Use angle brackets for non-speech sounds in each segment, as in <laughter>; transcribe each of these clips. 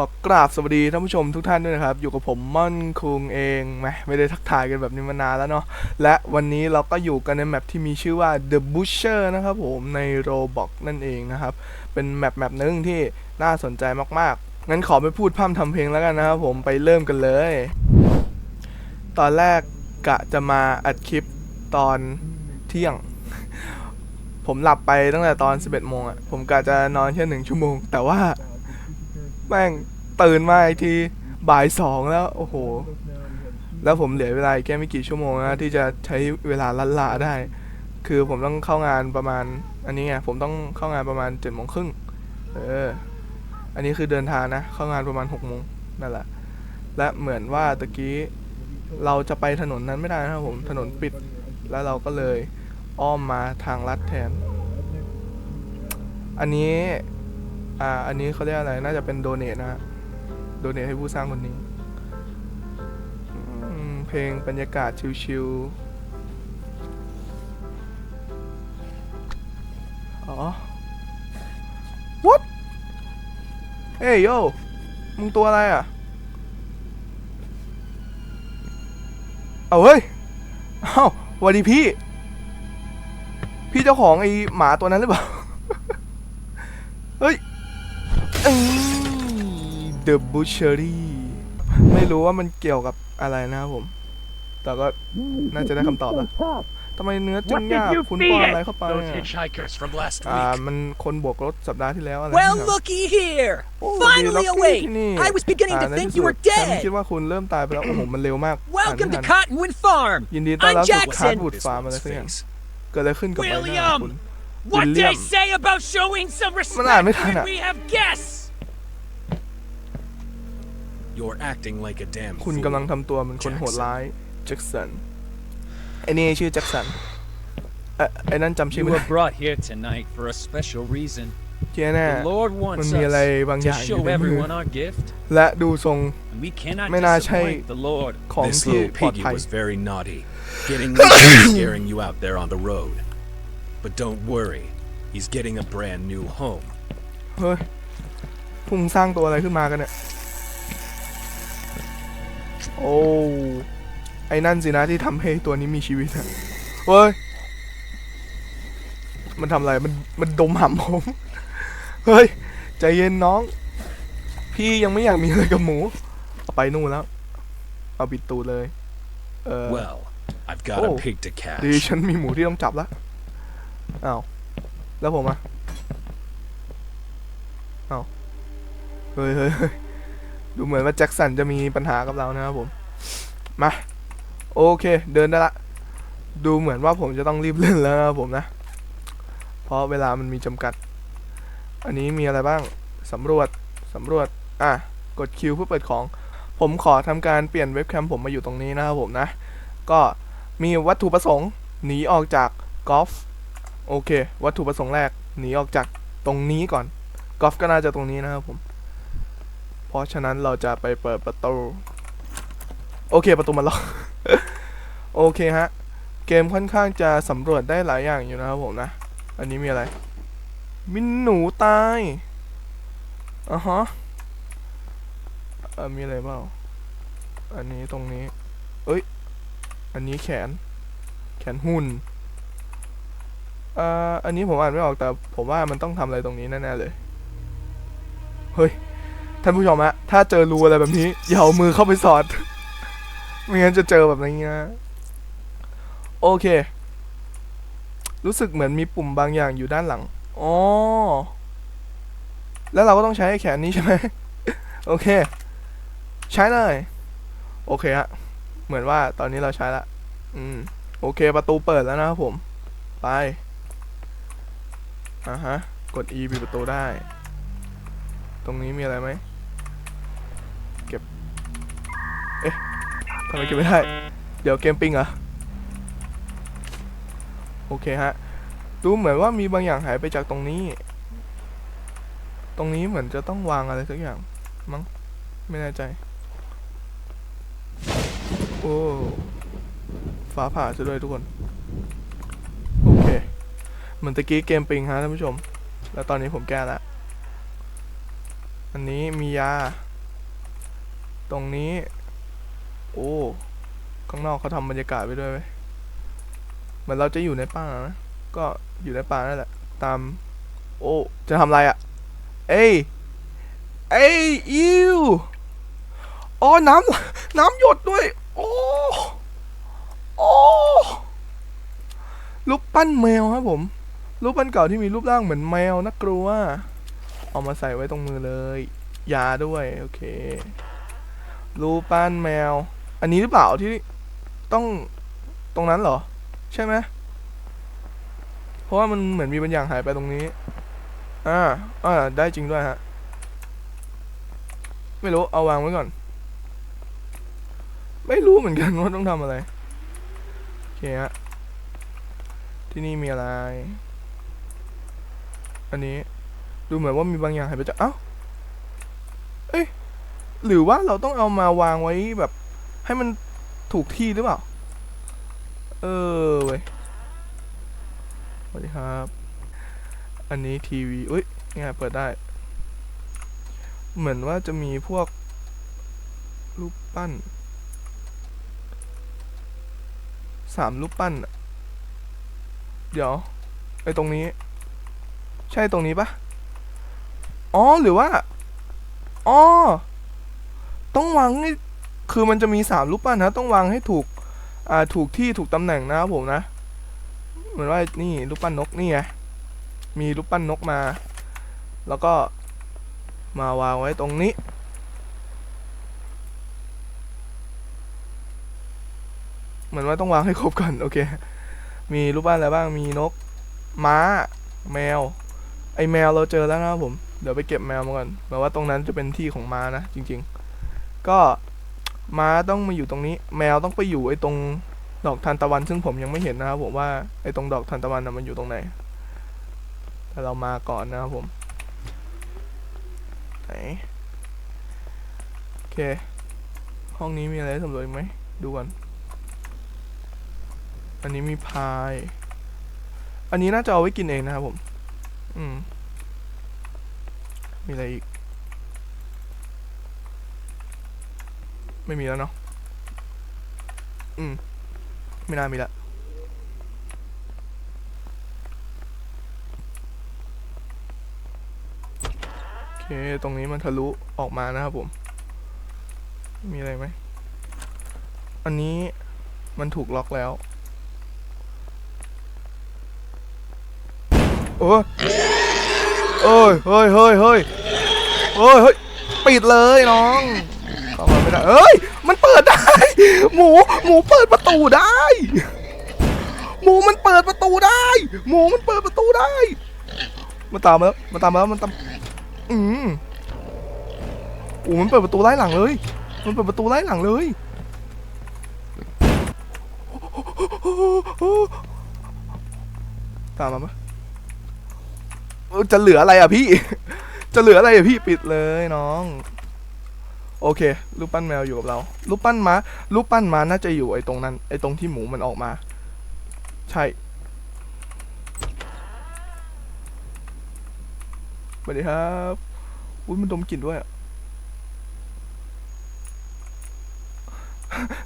ขอกราบสวัสดีท่านผู้ชมทุกท่านด้วยนะครับ อยู่กับผมม่อนคุงเองแหมไม่ได้ทักทายกันแบบนี้มานานแล้วเนาะและวันนี้เราก็อยู่กันในแมปที่มีชื่อว่า The Butcher นะครับผมใน Roblox นั่นเองนะครับ เป็นแมปแมปหนึ่งที่น่าสนใจมากๆ งั้นขอไม่พูดพร่ำทำเพลงแล้วกันนะครับผมไปเริ่มกันเลย ตอนแรกกะจะมาอัดคลิปตอนเที่ยง ผมหลับไปตั้งแต่ตอน 11โมงอะผมกะจะนอนแค่หนึ่งชั่วโมง แต่ว่า แม่งตื่นมาอีกทีบ่ายสองแล้ว โอ้โห แล้วผมเหลือเวลาแค่ไม่กี่ชั่วโมงนะที่จะใช้เวลาลันลาได้ คือผมต้องเข้างานประมาณ อันนี้ไงผมต้องเข้างานประมาณเจ็ดโมงครึ่งเออ อันนี้คือเดินทางนะ เข้างานประมาณหกโมงนั่นแหละ และเหมือนว่าตะกี้เราจะไปถนนนั้นไม่ได้นะครับผมถนนปิด แล้วเราก็เลยอ้อมมาทางลัดแทน อันนี้ อ่า อันนี้เขาเรียกอะไร น่าจะเป็นโดเนทนะฮะ โดเนทให้ผู้สร้างคนนี้ เพลงบรรยากาศชิวๆ อ๋อ what เฮ้ยโย มึงตัวอะไรอะ เอาเฮ้ย เอ้าวัสดีพี่ พี่เจ้าของไอหมาตัวนั้นหรือเปล่า เฮ้ย The Butchery ไม่รู้ว่ามันเกี่ยวกับอะไรนะครับผม แต่ก็น่าจะได้คำตอบแล้วทำไมเนื้อจึงยากคุณป้อนอะไรเข้าไป Those อะ hitchhikers from last อ่า week. มันคนบวกรถสัปดาห์ที่แล้วอะไร Well, นะครับ looky here! โอ้ Finally ดีล็อกกี้ awake! ที่นี่ I was beginning อ่า to ใน think ที่ you สุ were ดฉันคิด dead! ว่าคุณเริ่มตายไปแล้ว โอ้โห มันเร็วมากอ่าน Welcome ไม่ to ทัน Cottonwood Farm! ยินดีต้อนรับ I'm สู่ Jackson คาร์ดวูดฟาร์มอะไร Business สักอย่าง face. เกิดอะไรขึ้นกับใบหน้า William คุณ What did I William. say about showing some respect Wala, may tana. when we have guests? You're acting like a damn คุณ fool. กำลังทำตัวเป็นคนโหดร้ายแจ็คสันไอ้นี่ชื่อแจ็คสันเอ่อไอ้นั่นจำชื่อ You ไม่ได้ were brought here tonight for a special reason. เจ๊แน่ The Lord มัน wants มีอะไร us บางอ to ย่างอยู่ show ในมือ everyone our gift, และดูทรง and we cannot ไม่น่าใช่ disappoint the Lord. ของ This ที่ little ปลอด piggy ภัย was very naughty, getting <coughs> loose and scaring you out there on the road. But don't worry, he's getting a brand new home. เฮ้ยพุ่งสร้างตัวอะไรขึ้นมากันเนี่ย โอ้ไอ้นั่นสินะที่ทำให้ตัวนี้มีชีวิตอะเฮ้ย มันทำอะไร มัน มันดมหำผม เฮ้ย ใจเย็นน้อง พี่ยังไม่อยากมีอะไรกับหมู เอาไปนู่นแล้ว เอาปิดตูดเลย เออ Well, I've got Oh. a pig to ดี catch. ฉันมีหมูที่ต้องจับแล้วอ้าว แล้วผมอะอ้าว เฮ้ยเฮ้ยเฮ้ย ดูเหมือนว่าแจ็คสันจะมีปัญหากับเรานะครับผม มา โอเค เดินได้ละ ดูเหมือนว่าผมจะต้องรีบเล่นแล้วนะครับผมนะ เพราะเวลามันมีจำกัด อันนี้มีอะไรบ้างสำรวจสำรวจ อะ กดคิวเพื่อเปิดของ ผมขอทำการเปลี่ยนเว็บแคมผมมาอยู่ตรงนี้นะครับผมนะ ก็มีวัตถุประสงค์หนีออกจากกอล์ฟโอเค วัตถุประสงค์แรกหนีออกจากตรงนี้ก่อนกอล์ฟก็น่าจะตรงนี้นะครับผม เพราะฉะนั้นเราจะไปเปิดประตู โอเคประตูมันล็อกโอเคฮะ เกมค่อนข้างจะสำรวจได้หลายอย่างอยู่นะครับผมนะ อันนี้มีอะไร มินหนูตายอะฮะเออมีอะไรเปล่า อันนี้ตรงนี้ เอ้ย อันนี้แขน แขนหุ่นเอ่ออันนี้ผมอ่านไม่ออกแต่ผมว่ามันต้องทำอะไรตรงนี้แน่ๆเลย เฮ้ย ท่านผู้ชมฮะถ้าเจอรูอะไรแบบนี้อย่าเอามือเข้าไปสอด ไม่งั้นจะเจอแบบนี้นะโอเค รู้สึกเหมือนมีปุ่มบางอย่างอยู่ด้านหลังอ๋อแล้วเราก็ต้องใช้แขนนี้ใช่ไหมโอเค ใช้เลยโอเคฮะเหมือนว่าตอนนี้เราใช้ละอืมโอเคประตูเปิดแล้วนะครับผม ไปอ่าฮะ กด E ปิดประตูได้ ตรงนี้มีอะไรไหม เก็บ เอ๊ะทำไมเก็บไม่ได้ เดี๋ยวเกมปิ้งเหรอโอเคฮะ ดูเหมือนว่ามีบางอย่างหายไปจากตรงนี้ ตรงนี้เหมือนจะต้องวางอะไรสักอย่าง มั้ง ไม่แน่ใจ โอ้ฟ้าผ่าซะด้วยทุกคน โอเค เหมือนตะกี้เกมปิงฮะท่านผู้ชม แล้วตอนนี้ผมแก้แล้วอันนี้มียา ตรงนี้ โอ้ข้างนอกเขาทำบรรยากาศไปด้วยไหมเหมือนเราจะอยู่ในป่านะก็อยู่ในป่านั่นแหละ ตาม โอ้จะทำอะไรอะ่ะ เอ้ยเอ้ยอิวอ๋อน้ำน้ำหยดด้วย โอ้โอ้รูปปั้นแมวครับผม รูปปั้นเก่าที่มีรูปร่างเหมือนแมวน่ากลัวเอามาใส่ไว้ตรงมือเลย ยาด้วย โอเค รูปปั้นแมว อันนี้หรือเปล่าที่ต้องตรงนั้นเหรอ ใช่ไหมเพราะว่ามันเหมือนมีบางอย่างหายไปตรงนี้ อ่า อ่า ได้จริงด้วยฮะ ไม่รู้ เอาวางไว้ก่อน ไม่รู้เหมือนกันว่าต้องทำอะไร โอเคฮะ ที่นี่มีอะไร อันนี้ ดูเหมือนว่ามีบางอย่างหายไปจาก เอ้า เอ้ยหรือว่าเราต้องเอามาวางไว้แบบ ให้มันถูกที่หรือเปล่า เออเว้ยสวัสดีครับ อันนี้ทีวีอุ้ยเนี่ยเปิดได้ เหมือนว่าจะมีพวกรูปปั้นสามรูปปั้น เดี๋ยวไอตรงนี้ ใช่ตรงนี้ปะอ๋อ หรือว่า อ๋อ ต้องวางให้ คือมันจะมีสามรูปปั้นนะต้องวางให้ถูกอ่าถูกที่ถูกตำแหน่งนะครับผมนะเหมือนว่านี่รูปปั้นนกนี่ไงมีรูปปั้นนกมา แล้วก็มาวางไว้ตรงนี้เหมือนว่าต้องวางให้ครบก่อนโอเค มีรูปปั้นอะไรบ้าง มีนก ม้า แมว ไอแมวเราเจอแล้วนะครับผม เดี๋ยวไปเก็บแมวมาก่อนแปลว่าตรงนั้นจะเป็นที่ของม้านะจริง ๆ ก็ ม้าต้องมาอยู่ตรงนี้ แมวต้องไปอยู่ไอ้ตรงดอกทานตะวัน ซึ่งผมยังไม่เห็นนะครับผมว่าไอ้ตรงดอกทานตะวันนะมันอยู่ตรงไหนแต่เรามาก่อนนะครับผมไหนโอเค ห้องนี้มีอะไรสำรวจไหมดูก่อนอันนี้มีพาย อันนี้น่าจะเอาไว้กินเองนะครับผม อืม มีอะไรอีก ไม่มีแล้วเนาะอืม ไม่น่ามีละโอเค ตรงนี้มันทะลุออกมานะครับผม มีอะไรไหม อันนี้มันถูกล็อกแล้ว โอ้ยเอ้ยเฮ้ยเฮ้ยเฮ้ยเฮ้ยเฮ้ยปิดเลยน้อง เข้ามาไม่ได้เอ้ย มันเปิดได้ หมู หมูเปิดประตูได้ หมูมันเปิดประตูได้ หมูมันเปิดประตูได้ มันตามมาแล้ว มันตามมาแล้ว มันตาม อืมโอ้มันเปิดประตูไล่หลังเลย มันเปิดประตูไล่หลังเลยตามมาปะเออจะเหลืออะไรอะพี่ จะเหลืออะไรอะพี่ปิดเลยน้อง โอเค รูปปั้นแมวอยู่กับเรา รูปปั้นม้า รูปปั้นม้าน่าจะอยู่ไอ้ตรงนั้น ไอ้ตรงที่หมูมันออกมา ใช่ สวัสดีครับอุ้ยมันดมกลิ่นด้วย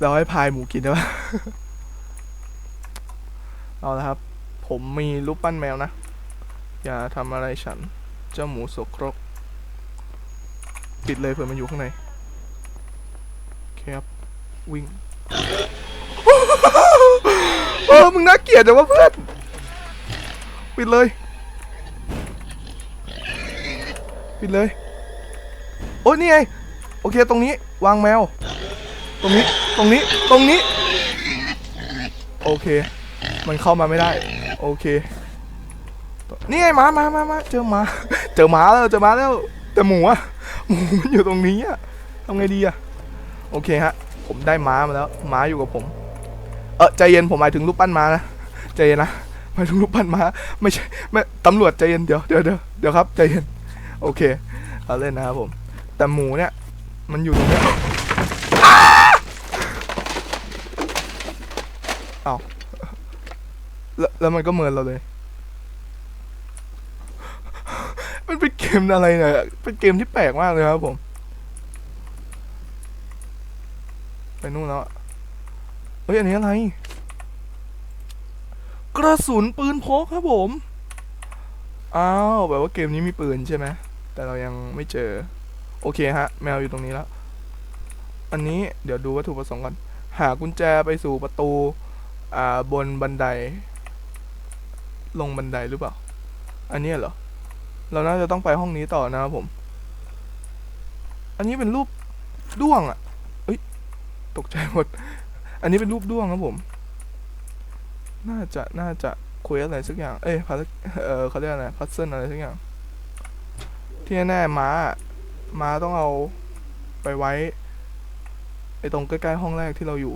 เราให้พายหมูกินได้ปะเอาละครับ ผมมีรูปปั้นแมวนะ อย่าทำอะไรฉัน เจ้าหมูโสโครก ปิดเลยเผื่อมันอยู่ข้างใน คครับวิ่งเออมึงน่าเกลียดแต่ว่าเพื่อนปิดเลยปิดเลย โอ้นี่ไงโอเคตรงนี้วางแมว ตรงนี้ตรงนี้ตรงนี้ โอเค มันเข้ามาไม่ได้ โอเค นี่ไงหมามามามาเจอหมา เจอหมาแล้วเจอหมาแล้ว แต่หมูอะหมูมันอยู่ตรงนี้อะทำไงดีอะ โอเคฮะ ผมได้ม้ามาแล้ว ม้าอยู่กับผม เออใจเย็นผมหมายถึงรูปปั้นม้านะใจเย็นนะหมายถึงรูปปั้นม้า ไม่ใช่ไม่ตำรวจใจเย็นเดี๋ยวเดี๋ยวเดี๋ยวเดี๋ยวครับใจเย็น โอเคเอาเล่นนะครับผม แต่หมูเนี่ย มันอยู่ตรงเนี้ยอ้าเอาแล้วแล้วมันก็เมินเราเลย มันเป็นเกมอะไรเนี่ย เป็นเกมที่แปลกมากเลยครับผม ไปนู่นแล้วเฮ้ยอันนี้อะไร กระสุนปืนพกครับผม อ้าวแบบว่าเกมนี้มีปืนใช่ไหมแต่เรายังไม่เจอ โอเคฮะ แมวอยู่ตรงนี้แล้ว อันนี้เดี๋ยวดูวัตถุประสงค์ก่อน หากุญแจไปสู่ประตู อ่าบนบันได ลงบันไดหรือเปล่า อันนี้เหรอ เราน่าจะต้องไปห้องนี้ต่อนะครับผม อันนี้เป็นรูปด้วงอะ ตกใจหมด อันนี้เป็นรูปด้วงครับผม น่าจะน่าจะคุยอะไรสักอย่าง เอ้ยพัเออเขาเรียกอะไรพัซเซิลอะไรสักอย่าง ที่แน่ๆม้า ม้าต้องเอาไปไว้ไอ้ตรงใกล้ๆห้องแรกที่เราอยู่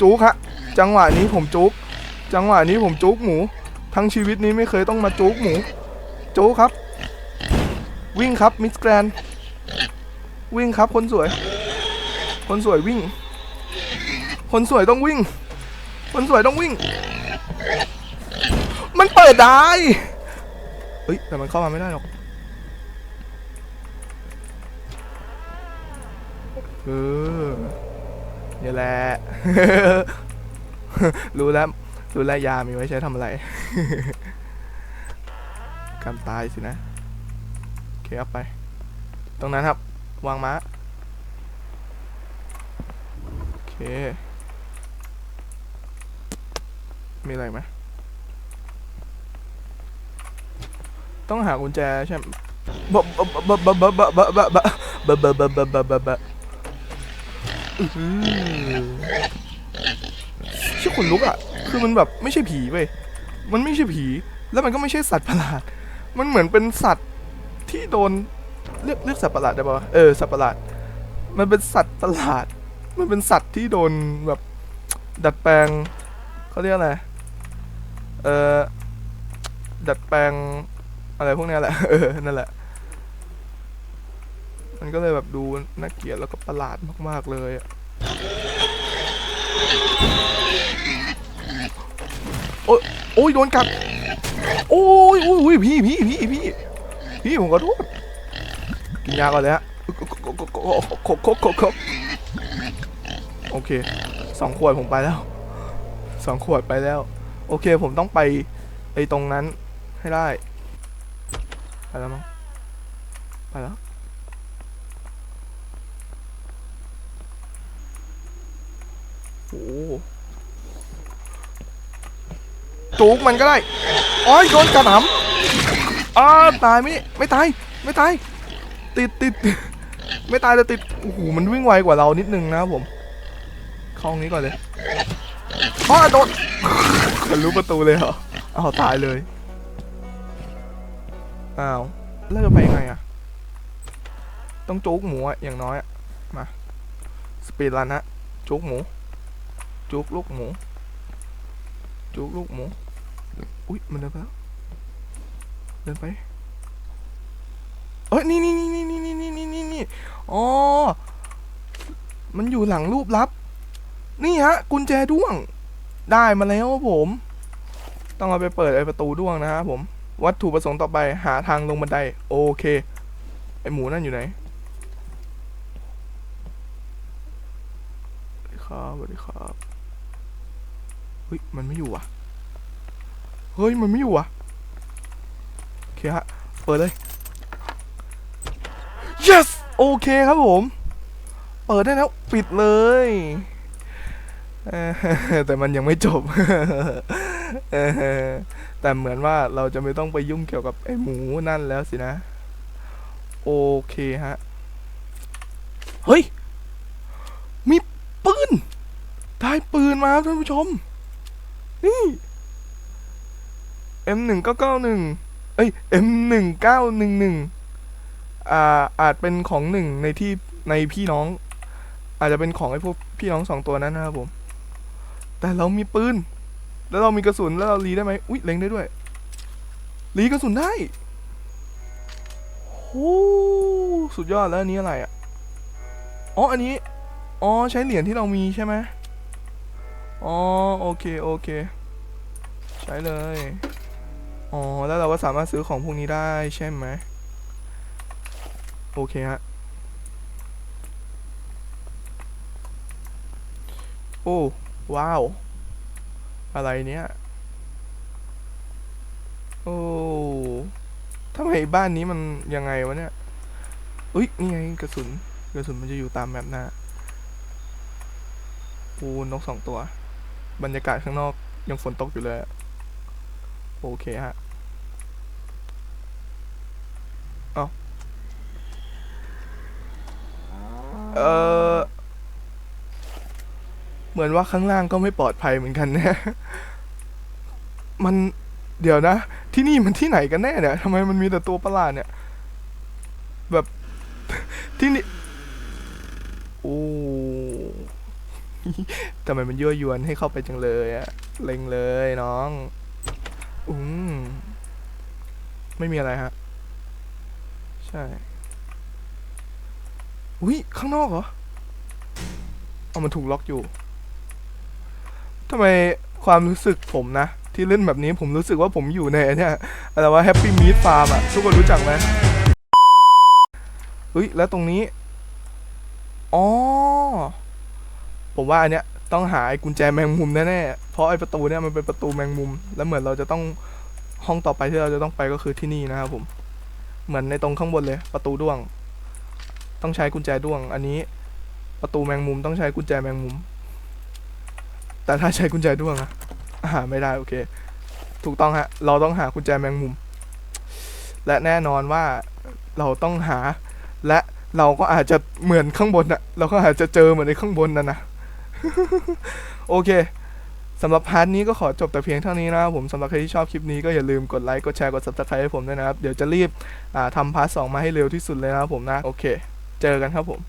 จุกฮะ จังหวะนี้ผมจุก จังหวะนี้ผมจุกหมู ทั้งชีวิตนี้ไม่เคยต้องมาจุกหมู จุกครับ วิ่งครับมิสแกรนวิ่งครับคนสวย คนสวยวิ่ง คนสวยต้องวิ่ง คนสวยต้องวิ่ง มันเปิดได้เฮ้ยแต่มันเข้ามาไม่ได้หรอกเออนี่แหละ รู้แล้ว รู้แล้วยามีไว้ใช้ทำอะไร การตายสินะ เคเอาไป ตรงนั้นครับ วางม้า โอเค มีอะไรไหมต้องหากุญแจใช่ไหมบะบะบะบะบะบะบะบะบะบะบะบะบะบะบะอื้อหือชื่อขนลุกอะ คือมันแบบไม่ใช่ผีเว้ย มันไม่ใช่ผี แล้วมันก็ไม่ใช่สัตว์ประหลาด มันเหมือนเป็นสัตว์ ที่โดนเรียกเรียกสัตว์ประหลาดได้ปะเออสัตว์ประหลาด มันเป็นสัตว์ประหลาด มันเป็นสัตว์ที่โดนแบบดัดแปลงเขาเรียกอะไร เออดัดแปลงอะไรพวกเนี้ยแหละ เออ นั่นแหละ มันก็เลยแบบดูน่าเกลียดแล้วก็ประหลาดมาก ๆ เลยอะโอ้ยโอ้ยโดนกัด โอ้ยโอ้ยโอ้ยพี่พี่พี่พี่ พี่ผมขอโทษกินยาก่อนเลยฮะโอเคสองขวดผมไปแล้วสองขวดไปแล้ว โอเคผมต้องไปไอ้ตรงนั้นให้ได้ไปแล้วมั้งไปแล้วโอ้โหจูกมันก็ได้ โอ้ยโดนกระหน่ำ อ้าตายไม่ไม่ตายไม่ตาย ติดติดไม่ตายแต่ติดโอ้โหมันวิ่งไวกว่าเรานิดนึงนะครับผมเข้าห้องนี้ก่อนเลยอ้าโดนทะลุประตูเลยเหรออ้าวตายเลยอ้าวแล้วจะไปยังไงอะต้องจุกหมูอะอย่างน้อยอะมาสปีดรันฮะจุกหมูจุกลูกหมูจุกลูกหมูอุ้ยมันเดินไปแล้ว ดินไปเอ้ยนี่นี่นี่นี่นี่นี่นี่นี่นี่อ๋อ มันอยู่หลังรูปลับ นี่ฮะ กุญแจด้วง ได้มาแล้วผม ต้องเอาไปเปิดไอประตูด้วงนะครับผม วัตถุประสงค์ต่อไปหาทางลงบันได โอเค ไอหมูนั่นอยู่ไหนสวัสดีครับสวัสดีครับ เฮ้ย มันไม่อยู่อะ เฮ้ย มันไม่อยู่อะ เคฮะ เปิดเลย yes โอเคครับผม เปิดได้แล้ว ปิดเลยแต่มันยังไม่จบ แต่เหมือนว่าเราจะไม่ต้องไปยุ่งเกี่ยวกับไอ้หมูนั่นแล้วสินะ โอเคฮะ เฮ้ย มีปืน ได้ปืนมาครับท่านผู้ชม นี่ M หนึ่ง เอ้ย M หนึ่งเก้าหนึ่งหนึ่งอ่าอาจเป็นของหนึ่งในที่ในพี่น้อง อาจจะเป็นของไอ้พวกพี่น้องสองตัวนั้นนะครับผม แต่เรามีปืน แล้วเรามีกระสุนแล้วเรารีได้ไหมอุ้ยเล็งได้ด้วยรีกระสุนได้โอ้สุดยอดแล้วอันนี้อะไรอะอ๋ออันนี้อ๋อใช้เหรียญที่เรามีใช่ไหมอ๋อโอเคโอเค ใช้เลย อ๋อ แล้วเราก็สามารถซื้อของพวกนี้ได้ใช่ไหม โอเคฮะ โอ้ ว้าว อะไรเนี่ย โอ้ทำไมบ้านนี้มันยังไงวะเนี่ยอุ้ย นี่ไงกระสุน กระสุนมันจะอยู่ตามแมปหน้าโอ้นกสองตัว บรรยากาศข้างนอกยังฝนตกอยู่เลย โอเคฮะ เอาเออเหมือนว่าข้างล่างก็ไม่ปลอดภัยเหมือนกันนะมันเดี๋ยวนะ ที่นี่มันที่ไหนกันแน่เนี่ยทำไมมันมีแต่ตัวประหลาดเนี่ย แบบที่นี่โอ้ทำไมมันยั่วยวนให้เข้าไปจังเลยอะเล็งเลยน้อง อืม ไม่มีอะไรฮะ ใช่ อุ้ยข้างนอกเหรอ เอามันถูกล็อกอยู่ทำไมความรู้สึกผมนะ ที่เล่นแบบนี้ผมรู้สึกว่าผมอยู่ในเนี่ยอะไรว่าแฮปปี้มีทฟาร์มอะทุกคนรู้จักไหมเฮ้ย แล้วตรงนี้ อ๋อ ผมว่าอันเนี้ย ต้องหาไอ้กุญแจแมงมุมแน่ๆเพราะไอ้ประตูเนี่ยมันเป็นประตูแมงมุม แล้วเหมือนเราจะต้องห้องต่อไปที่เราจะต้องไปก็คือที่นี่นะครับผม เหมือนในตรงข้างบนเลยประตูด้วง ต้องใช้กุญแจด้วง อันนี้ประตูแมงมุมต้องใช้กุญแจแมงมุม แต่ถ้าใช้กุญแจด้วงอะหาไม่ได้โอเค ถูกต้องฮะ เราต้องหากุญแจแมงมุม และแน่นอนว่าเราต้องหาและเราก็อาจจะเหมือนข้างบนอะเราก็อาจจะเจอเหมือนในข้างบนนะนะ โอเคสำหรับพาร์ทนี้ก็ขอจบแต่เพียงเท่านี้นะครับผมสำหรับใครที่ชอบคลิปนี้ก็อย่าลืมกดไลค์กดแชร์กด subscribe ให้ผมด้วยนะครับ เดี๋ยวจะรีบทำพาร์ทสองมาให้เร็วที่สุดเลยนะครับผมนะ โอเค เจอกันครับผม